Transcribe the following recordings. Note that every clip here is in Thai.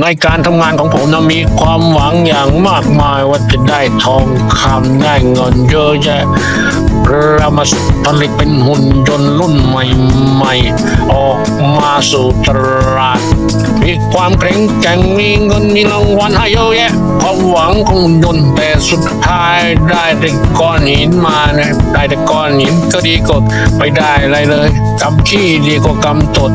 ในการทำงานของผมนะมีความหวังอย่างมากมายว่าจะได้ทองคำได้เงินเยอะแยะเรามาผลิตเป็นหุ่นยนต์รุ่นใหม่ๆ ออกมาสู่ตลาด มีความแข็งแกร่งมีเงินมีรางวัลให้เยอะแยะความหวังของหุ่นยนต์แต่สุดท้ายได้แต่ก้อนหินมานะได้แต่ก้อนหินก็ดีกว่าไม่ได้อะไรเลยกำขี้ดีกว่ากำตด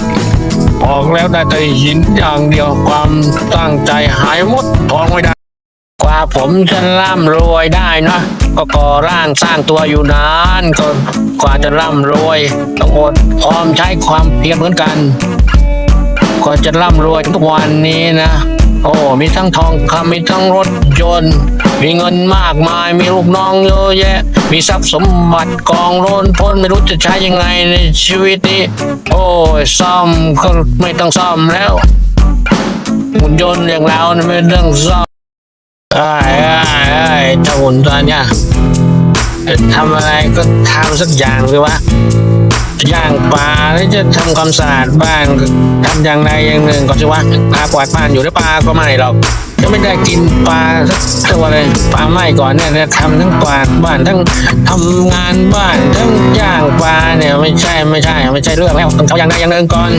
ออกแล้วได้แต่หินอย่างเดียวความตั้งใจหายหมดทองไม่ได้ กว่าผมจะร่ำรวยได้นะก็ก่อร่างสร้างตัวอยู่นานก็กว่าจะร่ำรวยต้องอดออมใช้ความเพียรเหมือนกันกว่าจะร่ำรวยทุกวันนี้นะ โอ้ มีทั้งทองคำมีทั้งรถยนต์ มีเงินมากมายมีลูกน้องเยอะแยะ มีทรัพย์สมบัติกองโลนพ้นไม่รู้จะใช้ยังไงในชีวิตนี้ โอ้ยซ่อมก็ไม่ต้องซ่อมแล้วหุ่นยนต์อย่างเรานไม่ต้องซ่อมไอ้ไอ้ไอ้เจ้าหุ่นตัวเนี้ยทำอะไรก็ทำสักอย่างสิวะย่างปลาหรือจะทำความสะอาดบ้านทำอย่างใดอย่างหนึ่งก่อนสิวะปลากวาดบ้านอยู่หรือปลาก็ไม่หรอก จะไม่ได้กินปลาสักตัวเลยปลาไหม้ก่อนเนี่ยเนี่ยทำทั้งกวาดบ้านทั้งทำงานบ้านทั้งย่างปลาเนี่ยไม่ใช่ไม่ใช่ ไม่ใช่เรื่องแล้วต้องทำอย่างใดอย่างหนึ่งก่อน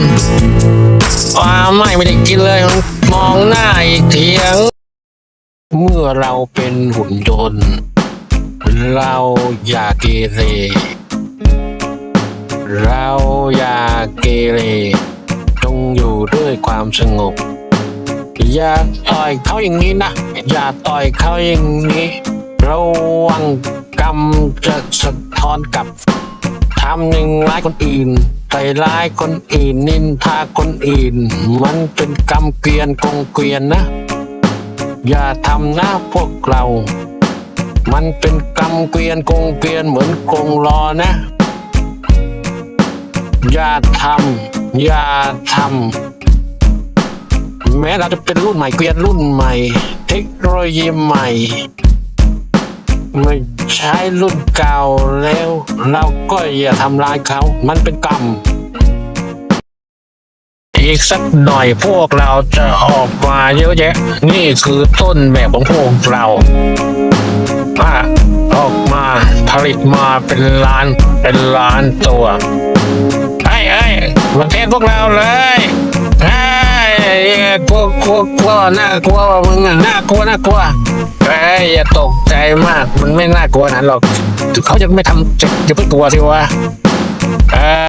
ปลาไหม้ไม่ได้กินเลยมองหน้าอีกทียง เมื่อเราเป็นหุ่นยนต์เราอย่าเกเรเราอย่าเกเรจงอยู่ด้วยความสงบ อย่าต่อยเขาอย่างนี้นะ อย่าต่อยเขาอย่างนี้ ระวังกรรมจะสะท้อนกลับทำหนึ่งร้ายคนอื่นใส่ร้ายคนอื่น นินทาคนอื่น มันเป็นกรรมเกวียนกงเกวียนนะ อย่าทำหน้าพวกเรา มันเป็นกรรมเกวียนกงเกวียนเหมือนกงล้อนะ อย่าทำอย่าทำ แม้เราจะเป็นรุ่นใหม่เกวียนรุ่นใหม่ เทคโนโลยีใหม่ไม่ใช้รุ่นเก่าแล้ว เราก็อย่าทำร้ายเขา มันเป็นกรรม อีกสักหน่อยพวกเราจะออกมาเยอะแยะ นี่คือต้นแบบของพวกเราถ้าออกมาผลิตมาเป็นล้านเป็นล้านตัวไอ้ไอ้มาเทศพวกเราเลย กลัวกลัวกลัวน่ากลัวว่ะมึงอะน่ากลัวน่ากลัวเอ้ยอย่าตกใจมาก มันไม่น่ากลัวนั้นหรอกเขาจะไม่ทำจะจะไม่กลัวสิวะเออ